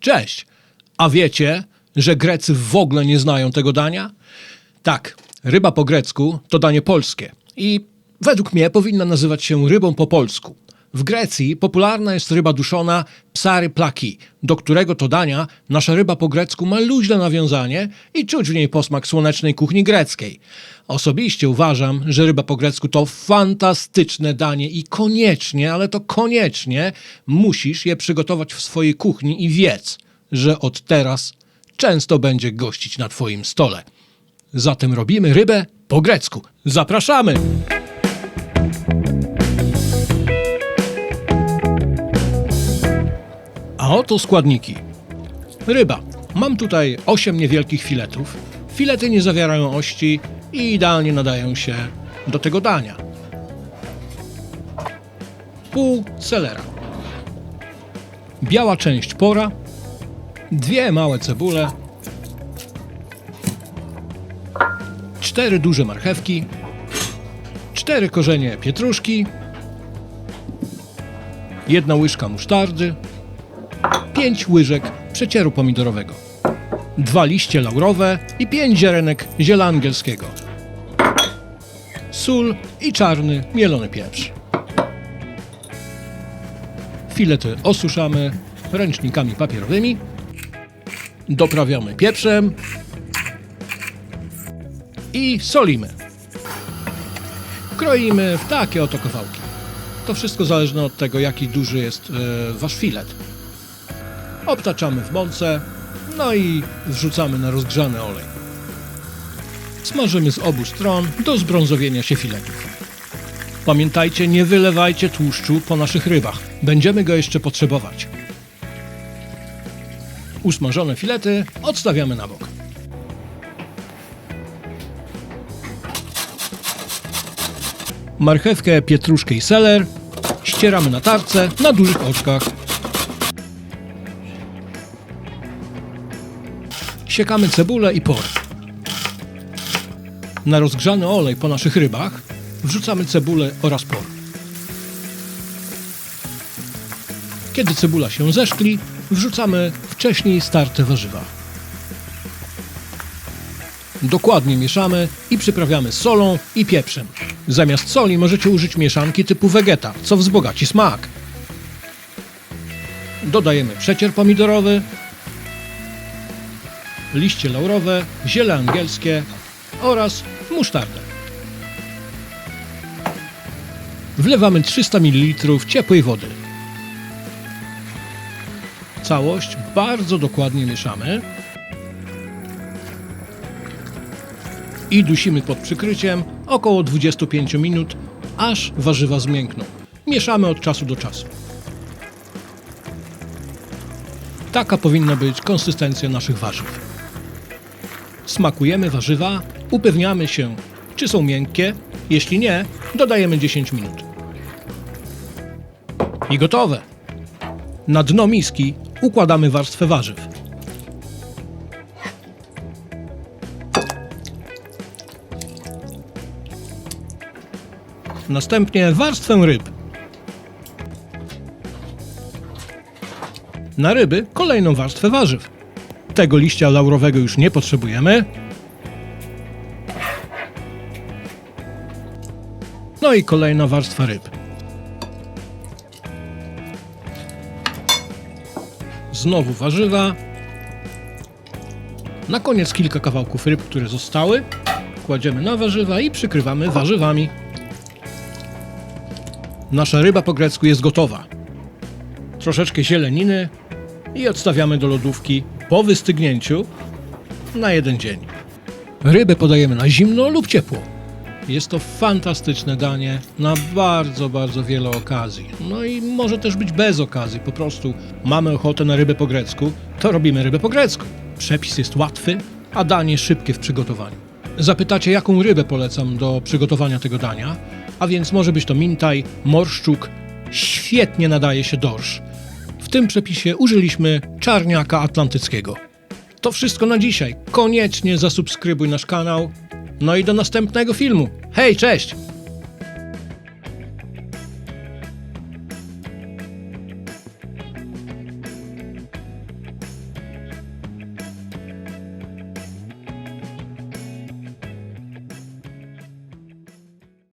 Cześć! A wiecie, że Grecy w ogóle nie znają tego dania? Tak, ryba po grecku to danie polskie i według mnie powinna nazywać się rybą po polsku. W Grecji popularna jest ryba duszona psary plaki, do którego to dania nasza ryba po grecku ma luźne nawiązanie i czuć w niej posmak słonecznej kuchni greckiej. Osobiście uważam, że ryba po grecku to fantastyczne danie i koniecznie, ale to koniecznie musisz je przygotować w swojej kuchni i wiedz, że od teraz często będzie gościć na twoim stole. Zatem robimy rybę po grecku. Zapraszamy! Oto składniki. Ryba. Mam tutaj 8 niewielkich filetów. Filety nie zawierają ości i idealnie nadają się do tego dania. Pół selera. Biała część pora. Dwie małe cebule. Cztery duże marchewki. Cztery korzenie pietruszki. Jedna łyżka musztardy. 5 łyżek przecieru pomidorowego, dwa liście laurowe i 5 ziarenek ziela angielskiego, sól i czarny mielony pieprz. Filety osuszamy ręcznikami papierowymi, doprawiamy pieprzem i solimy. Kroimy w takie oto kawałki. To wszystko zależne od tego, jaki duży jest e, wasz filet. Obtaczamy w mące, no i wrzucamy na rozgrzany olej. Smażymy z obu stron do zbrązowienia się filetów. Pamiętajcie, nie wylewajcie tłuszczu po naszych rybach. Będziemy go jeszcze potrzebować. Usmażone filety odstawiamy na bok. Marchewkę, pietruszkę i seler ścieramy na tarce na dużych oczkach. Siekamy cebulę i por. Na rozgrzany olej po naszych rybach wrzucamy cebulę oraz por. Kiedy cebula się zeszkli, wrzucamy wcześniej starte warzywa. Dokładnie mieszamy i przyprawiamy solą i pieprzem. Zamiast soli możecie użyć mieszanki typu Vegeta, co wzbogaci smak. Dodajemy przecier pomidorowy, liście laurowe, ziele angielskie oraz musztardę. Wlewamy 300 ml ciepłej wody. Całość bardzo dokładnie mieszamy i dusimy pod przykryciem około 25 minut, aż warzywa zmiękną. Mieszamy od czasu do czasu. Taka powinna być konsystencja naszych warzyw. Smakujemy warzywa, upewniamy się, czy są miękkie. Jeśli nie, dodajemy 10 minut. I gotowe. Na dno miski układamy warstwę warzyw. Następnie warstwę ryb. Na ryby kolejną warstwę warzyw. Tego liścia laurowego już nie potrzebujemy. No i kolejna warstwa ryb. Znowu warzywa. Na koniec kilka kawałków ryb, które zostały. Kładziemy na warzywa i przykrywamy warzywami. Nasza ryba po grecku jest gotowa. Troszeczkę zieleniny i odstawiamy do lodówki po wystygnięciu na jeden dzień. Rybę podajemy na zimno lub ciepło. Jest to fantastyczne danie na bardzo, bardzo wiele okazji. No i może też być bez okazji. Po prostu mamy ochotę na rybę po grecku, to robimy rybę po grecku. Przepis jest łatwy, a danie szybkie w przygotowaniu. Zapytacie, jaką rybę polecam do przygotowania tego dania, a więc może być to mintaj, morszczuk, świetnie nadaje się dorsz. W tym przepisie użyliśmy czarniaka atlantyckiego. To wszystko na dzisiaj. Koniecznie zasubskrybuj nasz kanał. No i do następnego filmu. Hej, cześć!